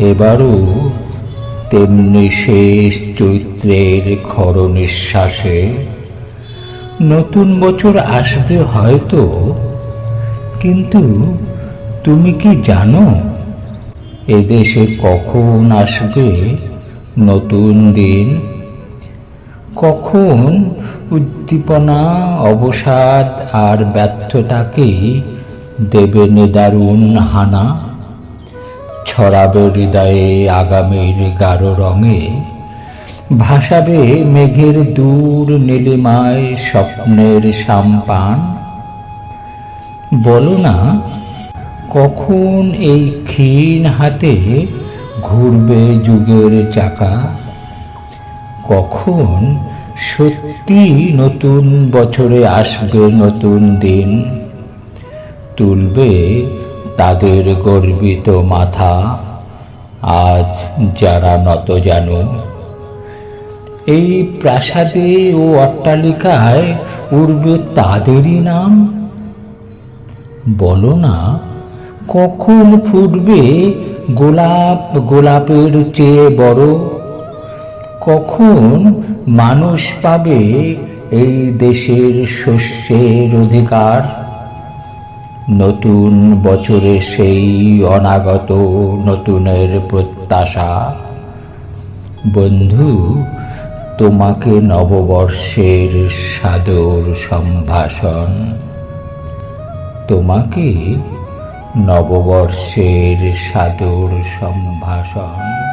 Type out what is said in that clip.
এবারও তেমনি শেষ চৈত্রের খর নিঃশ্বাসে নতুন বছর আসবে হয়তো, কিন্তু তুমি কি জানো, এদেশে কখন আসবে নতুন দিন? কখন উদ্দীপনা, অবসাদ আর ব্যর্থতাকেই দেবে নিদারুণ হানা? ছড়াবে হৃদয়ে আগামীর গাঢ় রঙে। ভাসাবে মেঘের দূর নীলিমায় স্বপ্নের সাম্পান। বলো না, কখন এই ক্ষীণ হাতে ঘুরবে যুগের চাকা? কখন সত্যি নতুন বছরে আসবে নতুন দিন? তুলবে তাদের গর্বিত মাথা আজ যারা নত জানো। এই প্রাসাদে ও অট্টালিকায় উঠবে তাদেরই নাম? বলো না, কখন ফুটবে গোলাপ গোলাপের চেয়ে বড়? কখন মানুষ পাবে এই দেশের শস্যের অধিকার? নতুন বছরে সেই অনাগত নতুনের প্রত্যাশা। বন্ধু, তোমাকে নববর্ষের সাদর সম্ভাষণ। তোমাকে নববর্ষের সাদর সম্ভাষণ।